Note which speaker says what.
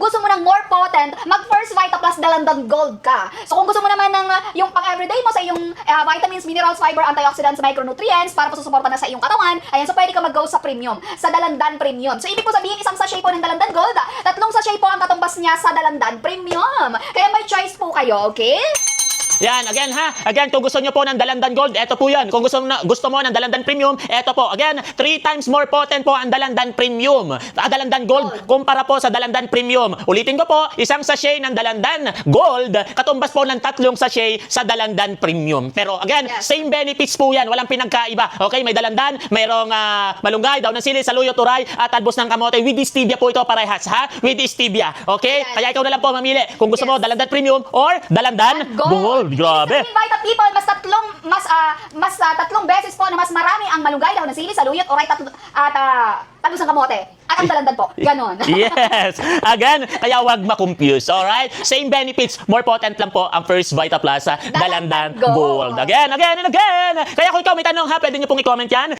Speaker 1: gusto mo ng more potent, mag First Vita Plus Dalandan Gold ka. So kung gusto mo naman ng uh, yung pang everyday mo sa iyong uh, vitamins, minerals, fiber, antioxidants, micronutrients para po susuporta na sa iyong katawan, ayan, so pwede ka mag-go sa premium, sa Dalandan Premium. So ibig po sabihin, isang sachet po ng Dalandan Gold, ah, tatlong sachet po ang katumbas niya sa Dalandan Premium. Kaya may choice po kayo, okay?
Speaker 2: Yan, again ha. Again, kung gusto nyo po ng Dalandan Gold, eto po yan. Kung gusto, na, gusto mo ng Dalandan Premium, eto po. Again, three times more potent po ang Dalandan Premium. Ah, Dalandan Gold, kumpara po sa Dalandan Premium. Ulitin ko po, isang sachet ng Dalandan Gold, katumbas po ng tatlong sachet sa Dalandan Premium. Pero again,
Speaker 1: Yes.
Speaker 2: same benefits po yan. Walang pinagkaiba. Okay, may Dalandan, mayroong ah, malunggay, daw ng sili, saluyo, turay, at albos ng kamote. With stevia po ito parehas, ha? With stevia. Okay?
Speaker 1: Yes.
Speaker 2: Kaya ikaw na lang po mamili kung gusto mo
Speaker 1: Yes.
Speaker 2: Dalandan Premium or Dalandan Gold. Grabe.
Speaker 1: Ibig sabihin, Vita People, mas tatlong, mas, ah, mas ah, tatlong beses po na mas marami ang malunggay, dahon ng sili, saluyot, oray, tatlo, at uh, talbos ng kamote. At ang dalandan po. Ganon.
Speaker 2: yes. Again, kaya wag ma-confuse. Alright? Same benefits. More potent lang po ang First Vita Plus sa
Speaker 1: Dalandan
Speaker 2: Dalandan
Speaker 1: Gold.
Speaker 2: Gold. Again, again, and again. Kaya kung ikaw may tanong ha, pwede niyo pong i-comment yan.